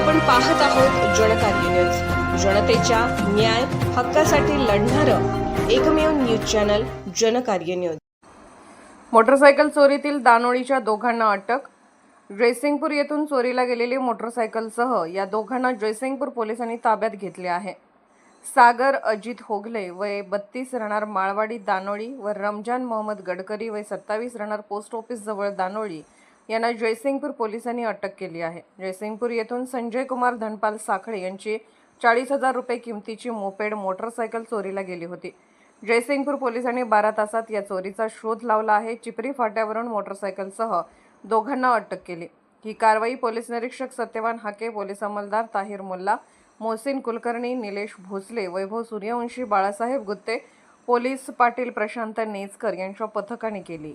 आपण पाहत आहोत जनकार्य न्यूज. जनतेच्या न्याय हक्कासाठी लढणारं एकमेव news channel Janakarya news. Motorcycle चोरीतील दानोळीच्या दोघांना अटक. ड्रेसिंगपूर येथून चोरीला गेलेली मोटरसायकलसह या दोघांना जयसिंगपूर पोलिसांनी ताब्यात घेतले आहे. सागर अजित होगले वय बत्तीस राहणार माळवाडी दानोळी व रमजान मोहम्मद गडकरी वय सत्तावीस राहणार पोस्ट ऑफिस जवळ दानोळी यांना जयसिंगपूर पोलिसांनी अटक केली आहे. जयसिंगपूर येथून संजय कुमार धनपाल साखळे यांची चाळीस हजार रुपये किमतीची मोपेड मोटरसायकल चोरीला गेली होती. जयसिंगपूर पोलिसांनी बारा तासात या चोरीचा शोध लावला आहे. चिपरी फाट्यावरून मोटरसायकलसह दोघांना अटक केली. ही कारवाई पोलीस निरीक्षक सत्यवान हाके पोलीस अंमलदार ताहिर मुल्ला मोहसिन कुलकर्णी निलेश भोसले वैभव सूर्यवंशी बाळासाहेब गुत्ते पोलीस पाटील प्रशांत नेचकर यांच्या पथकाने केली.